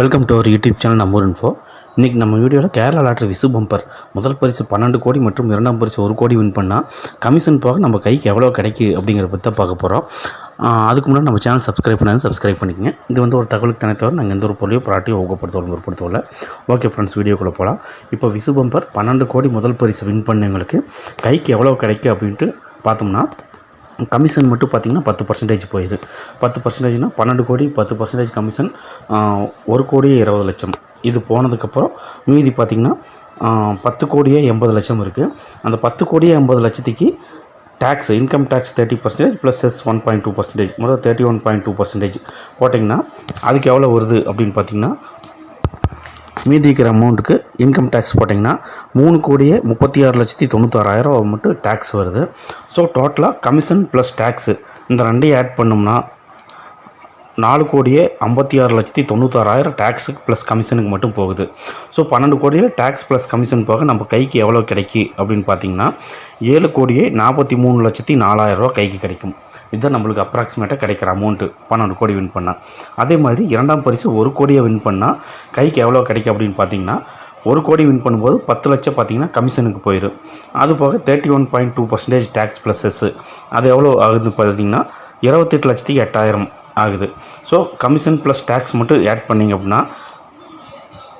Welcome to our YouTube channel நம்ம info இன்றைக்கி நம்ம வீடியோவில் கேரளா லாட்ரி விசு பம்பர் முதல் பரிசு பன்னெண்டு கோடி மற்றும் இரண்டாம் பரிசு ஒரு கோடி வின் பண்ணால் கமிஷன் போக நம்ம கைக்கு எவ்வளோ கிடைக்கு அப்படிங்கிறத பற்றி தான் பார்க்க போகிறோம் அதுக்கு முன்னாடி நம்ம சேனல் சப்ஸ்கிரைப் பண்ணாலும் சப்ஸ்கிரைப் பண்ணிக்கங்க. இது வந்து ஒரு தகவலுக்கு தனி தவிர நாங்கள் எந்த ஒரு பொருளையோ ப்ராட்டியோ ஊக்கப்படுத்தவும் ஏற்படுத்தவில்லை ஓகே ஃப்ரெண்ட்ஸ் வீடியோக்குள்ளே போகலாம் இப்போ விசு பம்பர் பன்னெண்டு கோடி முதல் பரிசு வின் பண்ணவங்களுக்கு கைக்கு எவ்வளோ கிடைக்கும் அப்படின்ட்டு பார்த்தோம்னா கமிஷன் மட்டும் பார்த்திங்கன்னா பத்து பர்சன்டேஜ் போயிடும் பத்து பர்சன்டேஜ்னால் பன்னெண்டு கோடி பத்து பர்சன்டேஜ் கமிஷன் ஒரு கோடியே இருபது லட்சம். இது போனதுக்கப்புறம் மீதி பார்த்திங்கன்னா பத்து கோடியே எண்பது லட்சம் இருக்குது அந்த பத்து கோடியே எண்பது லட்சத்துக்கு tax income tax thirty percentage plus S one point two percentage முதல் thirty one point two percentage போட்டிங்கன்னா அதுக்கு எவ்வளோ வருது அப்படின்னு பார்த்தீங்கன்னா மீதி இருக்கிற அமௌண்ட்டுக்கு இன்கம் டேக்ஸ் போட்டிங்கன்னா மூணு கோடியே முப்பத்தி ஆறு லட்சத்தி தொண்ணூத்தாறாயிரம் மட்டும் டேக்ஸ் வருது. ஸோ டோட்டலாக கமிஷன் ப்ளஸ் டேக்ஸு இந்த ரெண்டையும் ஆட் பண்ணோம்னா நாலு கோடியே ஐம்பத்தி ஆறு லட்சத்தி தொண்ணூத்தாறாயிரம் டேக்ஸுக்கு ப்ளஸ் கமிஷனுக்கு மட்டும் போகுது. ஸோ பன்னெண்டு கோடியில் டேக்ஸ் ப்ளஸ் கமிஷன் போக நம்ம கைக்கு எவ்வளோ கிடைக்கி அப்படின்னு பார்த்தீங்கன்னா ஏழு கோடியே நாற்பத்தி மூணு லட்சத்தி நாலாயிரரூவா கைக்கு கிடைக்கும். இதுதான் நம்மளுக்கு அப்ராக்சிமேட்டாக கிடைக்கிற அமௌண்ட்டு பன்னெண்டு கோடி வின் பண்ணால் அதே மாதிரி இரண்டாம் பரிசு ஒரு கோடியை வின் பண்ணால் கைக்கு எவ்வளோ கிடைக்கும் அப்படின்னு பார்த்தீங்கன்னா ஒரு கோடி வின் பண்ணும்போது பத்து லட்சம் பார்த்தீங்கன்னா கமிஷனுக்கு போயிடும் அது போக thirty one point two percentage tax ப்ளஸஸ்ஸு அது எவ்வளோ ஆகுது பார்த்தீங்கன்னா இருபத்தெட்டு லட்சத்தி எட்டாயிரம் ஆகுது. ஸோ கமிஷன் ப்ளஸ் டேக்ஸ் மட்டும் ஆட் பண்ணிங்க அப்படின்னா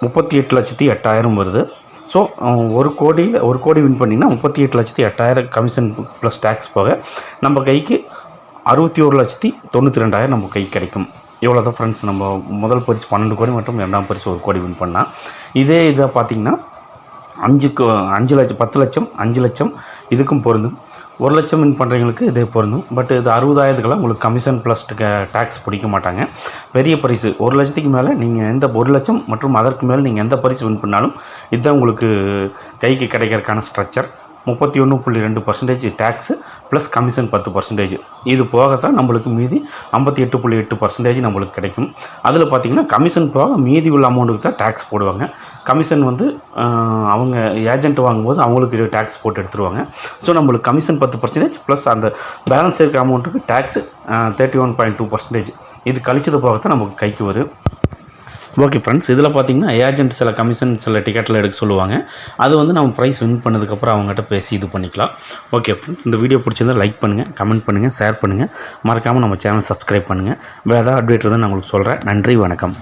முப்பத்தி எட்டு லட்சத்தி எட்டாயிரம் வருது. ஸோ ஒரு கோடி ஒரு கோடி வின் பண்ணிங்கன்னா முப்பத்தி எட்டு லட்சத்தி எட்டாயிரம் கமிஷன் ப்ளஸ் டேக்ஸ் போக நம்ம கைக்கு அறுபத்தி ஒரு லட்சத்தி தொண்ணூற்றி ரெண்டாயிரம் நம்ம கைக்கு கிடைக்கும். இவ்வளோ தான் ஃப்ரெண்ட்ஸ் நம்ம முதல் பரிசு பன்னெண்டு கோடி மற்றும் இரண்டாம் பரிசு ஒரு கோடி வின் பண்ணால் இதே இதை பார்த்திங்கன்னா அஞ்சுக்கு அஞ்சு லட்சம் பத்து லட்சம் அஞ்சு லட்சம் இதுக்கும் பொருந்தும். ஒரு லட்சம் வின் பண்ணுறவங்களுக்கு இதே பொருந்தும். பட் இது அறுபதாயிரத்துக்கெல்லாம் உங்களுக்கு கமிஷன் ப்ளஸ் டேக்ஸ் பிடிக்க மாட்டாங்க. பெரிய பரிசு. ஒரு லட்சத்துக்கு மேலே நீங்கள் எந்த ஒரு லட்சம் மற்றும் அதற்கு மேலே நீங்கள் எந்த பரிசு வின் பண்ணாலும் இதுதான் உங்களுக்கு கைக்கு கிடைக்கிறதுக்கான ஸ்ட்ரக்சர் முப்பத்தி ஒன்று புள்ளி ரெண்டு பர்சன்டேஜ் டேக்ஸு ப்ளஸ் கமிஷன் பத்து பர்சன்டேஜ் இது போக தான் நம்மளுக்கு மீதி ஐம்பத்தி எட்டு புள்ளி எட்டு பர்சன்டேஜ் நம்மளுக்கு கிடைக்கும். அதில் பார்த்திங்கன்னா கமிஷன் போக மீதி உள்ள அமௌண்ட்டுக்கு தான் டேக்ஸ் போடுவாங்க. கமிஷன் வந்து அவங்க ஏஜென்ட் வாங்கும்போது அவங்களுக்கு டேக்ஸ் போட்டு எடுத்துருவாங்க. ஸோ நம்மளுக்கு கமிஷன் பத்து பர்சன்டேஜ் ப்ளஸ் அந்த பேலன்ஸ் இருக்க அமௌண்ட்டுக்கு tax thirty one point two percentage இது கழிச்சது போக தான் நமக்கு கைக்கு வரும். ஓகே ஃப்ரெண்ட்ஸ் இதில் பார்த்தீங்கன்னா ஏஜென்ட் சில கமிஷன் சில டிக்கெட்டில் எடுக்க சொல்லுவாங்க. அது வந்து நம்ம ப்ரைஸ் வின் பண்ணதுக்கப்புறம் அவங்ககிட்ட பேசி இது பண்ணிக்கலாம். ஓகே ஃப்ரெண்ட்ஸ் இந்த வீடியோ பிடிச்சிருந்தால் லைக் பண்ணுங்கள் கமெண்ட் பண்ணுங்கள் ஷேர் பண்ணுங்கள் மறக்காமல் நம்ம சேனல் சப்ஸ்கிரைப் பண்ணுங்கள் வேறு ஏதாவது அப்டேட் இருந்தால் நான் உங்களுக்கு சொல்கிறேன் நன்றி வணக்கம்.